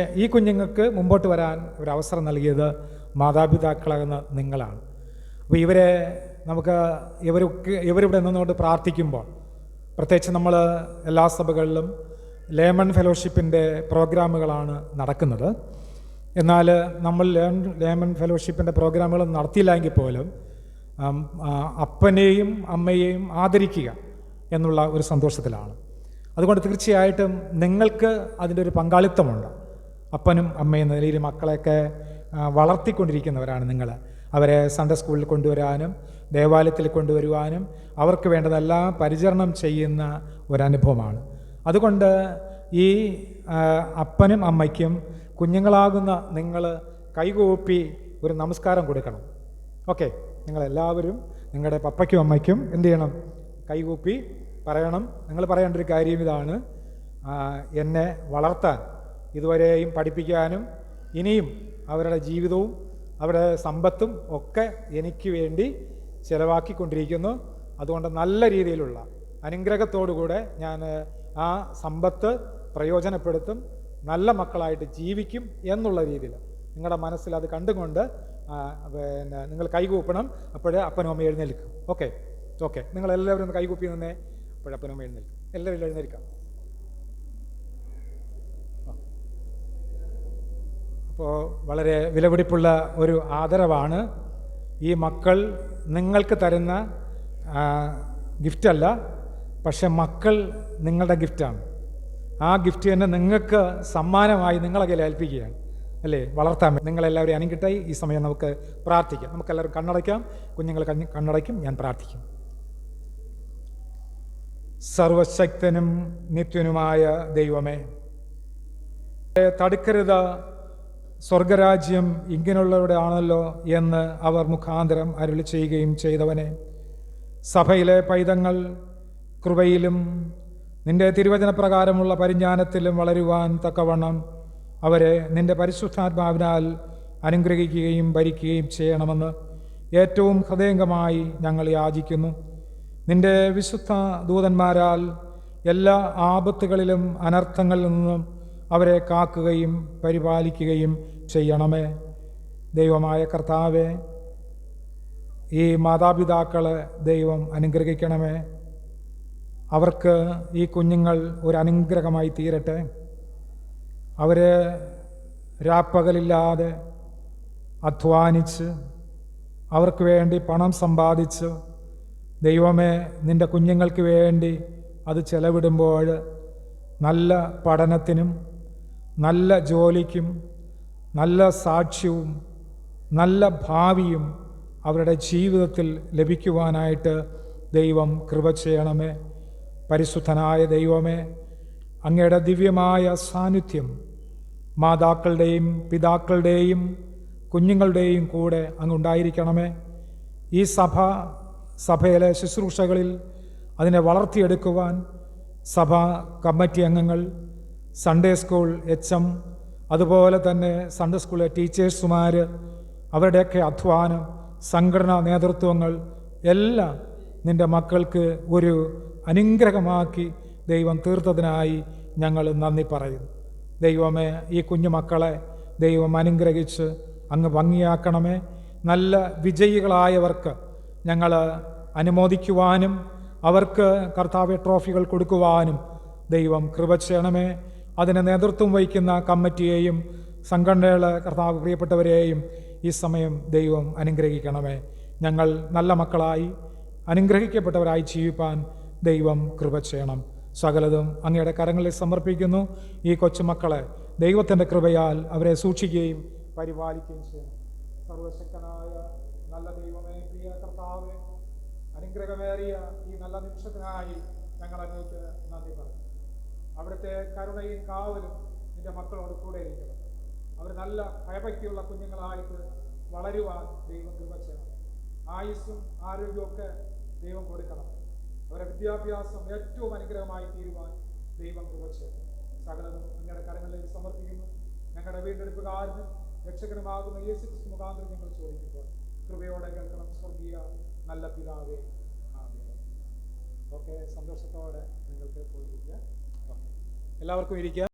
ഈ കുഞ്ഞുങ്ങൾക്ക് മുമ്പോട്ട് വരാൻ ഒരു അവസരം നൽകിയത് മാതാപിതാക്കളാകുന്ന നിങ്ങളാണ്. അപ്പോൾ ഇവരെ നമുക്ക് ഇവർക്ക് ഇവരിവിടെ നിന്നുകൊണ്ട് പ്രാർത്ഥിക്കുമ്പോൾ പ്രത്യേകിച്ച് നമ്മൾ എല്ലാ സഭകളിലും ലേമൺ ഫെലോഷിപ്പിന്റെ പ്രോഗ്രാമുകളാണ് നടക്കുന്നത്. എന്നാൽ നമ്മൾ ലേൺ ലേമൺ ഫെലോഷിപ്പിന്റെ പ്രോഗ്രാമുകൾ നടത്തിയില്ലെങ്കിൽ പോലും അപ്പനെയും അമ്മയെയും ആദരിക്കുക എന്നുള്ള ഒരു സന്തോഷത്തിലാണ്. അതുകൊണ്ട് തീർച്ചയായിട്ടും നിങ്ങൾക്ക് അതിന്റെ ഒരു പങ്കാളിത്തമുണ്ട്. അപ്പനും അമ്മയും നിലയിൽ മക്കളെയൊക്കെ വളർത്തിക്കൊണ്ടിരിക്കുന്നവരാണ് നിങ്ങൾ അവരെ സൺഡേ സ്കൂളിൽ കൊണ്ടുവരാനും ദേവാലയത്തിൽ കൊണ്ടുവരുവാനും അവർക്ക് വേണ്ടതെല്ലാം പരിചരണം ചെയ്യുന്ന ഒരനുഭവമാണ്. അതുകൊണ്ട് ഈ അപ്പനും അമ്മയ്ക്കും കുഞ്ഞുങ്ങളാകുന്ന നിങ്ങൾ കൈകൂപ്പി ഒരു നമസ്കാരം കൊടുക്കണം. ഓക്കെ നിങ്ങളെല്ലാവരും നിങ്ങളുടെ പപ്പയ്ക്കും അമ്മയ്ക്കും എന്ത് ചെയ്യണം? കൈകൂപ്പി പറയണം. നിങ്ങൾ പറയേണ്ട ഒരു കാര്യം ഇതാണ്. എന്നെ വളർത്താൻ ഇതുവരെയും പഠിപ്പിക്കാനും ഇനിയും അവരുടെ ജീവിതവും അവരുടെ സമ്പത്തും ഒക്കെ എനിക്ക് വേണ്ടി ചിലവാക്കിക്കൊണ്ടിരിക്കുന്നു. അതുകൊണ്ട് നല്ല രീതിയിലുള്ള അനുഗ്രഹത്തോടുകൂടെ ഞാൻ ആ സമ്പത്ത് പ്രയോജനപ്പെടുത്തും നല്ല മക്കളായിട്ട് ജീവിക്കും എന്നുള്ള രീതിയിൽ. നിങ്ങളുടെ മനസ്സിൽ അത് കണ്ടുകൊണ്ട് പിന്നെ നിങ്ങൾ കൈകൂപ്പണം. അപ്പോഴേ അപ്പനും അമ്മയും എഴുന്നേൽക്കും. ഓക്കെ? ഓക്കെ. നിങ്ങളെല്ലാവരും ഒന്ന് കൈകൂപ്പി നിന്നേ. അപ്പോഴപ്പനും അമ്മ എഴുന്നേൽക്കും. എല്ലാവരും എഴുന്നേൽക്കാം. അപ്പോൾ വളരെ വിലപിടിപ്പുള്ള ഒരു ആദരവാണ്. ഈ മക്കൾ നിങ്ങൾക്ക് തരുന്ന ഗിഫ്റ്റല്ല പക്ഷെ മക്കൾ നിങ്ങളുടെ ഗിഫ്റ്റാണ്. ആ ഗിഫ്റ്റ് തന്നെ നിങ്ങൾക്ക് സമ്മാനമായി നിങ്ങളെ കയ്യിൽ ഏൽപ്പിക്കുകയാണ്. അല്ലേ? വളർത്താൻ നിങ്ങളെല്ലാവരെയും നിങ്ങളെല്ലാവരും അനുകിട്ടായി ഈ സമയം നമുക്ക് പ്രാർത്ഥിക്കാം. നമുക്കെല്ലാവരും കണ്ണടയ്ക്കാം. കുഞ്ഞുങ്ങൾ കണ്ണ് കണ്ണടയ്ക്കും. ഞാൻ പ്രാർത്ഥിക്കും. സർവശക്തനും നിത്യനുമായ ദൈവമേ തടുക്കരുത് സ്വർഗരാജ്യം ഇങ്ങനെയുള്ളവരുടെ ആണല്ലോ എന്ന് അവർ മുഖാന്തരം അരുളി ചെയ്യുകയും ചെയ്തവനെ. സഭയിലെ പൈതങ്ങൾ കൃപയിലും നിന്റെ തിരുവചനപ്രകാരമുള്ള പരിജ്ഞാനത്തിലും വളരുവാൻ തക്കവണ്ണം അവരെ നിന്റെ പരിശുദ്ധാത്മാവിനാൽ അനുഗ്രഹിക്കുകയും ഭരിക്കുകയും ചെയ്യണമെന്ന് ഏറ്റവും ഹൃദയംഗമായി ഞങ്ങൾ യാചിക്കുന്നു. നിന്റെ വിശുദ്ധ ദൂതന്മാരാൽ എല്ലാ ആപത്തുകളിലും അനർത്ഥങ്ങളിൽ നിന്നും അവരെ കാക്കുകയും പരിപാലിക്കുകയും ചെയ്യണമേ. ദൈവമായ കർത്താവെ ഈ മാതാപിതാക്കളെ ദൈവം അനുഗ്രഹിക്കണമേ. അവർക്ക് ഈ കുഞ്ഞുങ്ങൾ ഒരു അനുഗ്രഹമായി തീരട്ടെ. അവരെ രാപ്പകലില്ലാതെ അധ്വാനിച്ച് അവർക്ക് വേണ്ടി പണം സമ്പാദിച്ച് ദൈവമേ നിന്റെ കുഞ്ഞുങ്ങൾക്ക് വേണ്ടി അത് ചെലവിടുമ്പോൾ നല്ല പഠനത്തിനും നല്ല ജോലിക്കും നല്ല സാക്ഷ്യവും നല്ല ഭാവിയും അവരുടെ ജീവിതത്തിൽ ലഭിക്കുവാനായിട്ട് ദൈവം കൃപ ചെയ്യണമേ. പരിശുദ്ധനായ ദൈവമേ അങ്ങയുടെ ദിവ്യമായ സാന്നിധ്യം മാതാക്കളുടെയും പിതാക്കളുടെയും കുഞ്ഞുങ്ങളുടെയും കൂടെ അങ്ങുണ്ടായിരിക്കണമേ. ഈ സഭ സഭയിലെ ശുശ്രൂഷകളിൽ അതിനെ വളർത്തിയെടുക്കുവാൻ സഭ കമ്മിറ്റി അംഗങ്ങൾ സൺഡേ സ്കൂൾ എച്ച് എം അതുപോലെ തന്നെ സൺഡേ സ്കൂളിലെ ടീച്ചേഴ്സുമാർ അവരുടെയൊക്കെ അധ്വാനം സംഘടനാ നേതൃത്വങ്ങൾ എല്ലാം നിന്റെ മക്കൾക്ക് ഒരു അനുഗ്രഹമാക്കി ദൈവം തീർത്തതിനായി ഞങ്ങൾ നന്ദി പറയുന്നു. ദൈവമേ ഈ കുഞ്ഞു മക്കളെ ദൈവം അനുഗ്രഹിച്ച് അങ്ങ് ഭംഗിയാക്കണമേ. നല്ല വിജയികളായവർക്ക് ഞങ്ങൾ അനുമോദിക്കുവാനും അവർക്ക് കർത്താവ്യ ട്രോഫികൾ കൊടുക്കുവാനും ദൈവം കൃപ ചെയ്യണമേ. അതിന് നേതൃത്വം വഹിക്കുന്ന കമ്മിറ്റിയെയും സംഘടനകളെ കർത്താവ് പ്രിയപ്പെട്ടവരെയും ഈ സമയം ദൈവം അനുഗ്രഹിക്കണമേ. ഞങ്ങൾ നല്ല മക്കളായി അനുഗ്രഹിക്കപ്പെട്ടവരായി ജീവിപ്പാൻ ദൈവം കൃപ ചെയ്യണം. സകലതും അങ്ങയുടെ കരങ്ങളിൽ സമർപ്പിക്കുന്നു. ഈ കൊച്ചുമക്കളെ ദൈവത്തിന്റെ കൃപയാൽ അവരെ സൂക്ഷിക്കുകയും പരിപാലിക്കുകയും ചെയ്യണം. സർവശക്തനായ നല്ല ദൈവമേ പ്രിയ കർത്താവേ അനുഗ്രഹമേറിയ ഈ നല്ല നിമിഷത്തിനായി ഞങ്ങൾ അങ്ങേക്ക് നന്ദി പറയും അവിടുത്തെ കരുണയും കാവലും നിന്റെ മക്കളോട് കൂടെ ഇരിക്കണം. അവർ നല്ല ഭയഭക്തിയുള്ള കുഞ്ഞുങ്ങളായിട്ട് വളരുവാൻ ദൈവം കൃപ ചെയ്യണം. ആയുസ്സും ആരോഗ്യമൊക്കെ ദൈവം കൊടുക്കണം. അവരുടെ വിദ്യാഭ്യാസം ഏറ്റവും അനുഗ്രഹമായി തീരുവാൻ ദൈവം കൃപ സകലതും നിങ്ങളുടെ കരങ്ങളിലേക്ക് സമർപ്പിക്കുന്നു. ഞങ്ങളുടെ വീണ്ടെടുപ്പുകാരനും രക്ഷകനുമാകുന്ന യേശു ക്രിസ്തു മുഖാന്തരം ഞങ്ങൾ ചോദിക്കുമ്പോൾ കൃപയോടെ കേൾക്കണം. സ്വർഗീയ നല്ല പിതാവേ. ആമേൻ. ഓക്കെ സന്തോഷത്തോടെ നിങ്ങൾക്ക് പോയിരിക്കുക എല്ലാവർക്കും ഇരിക്കുക.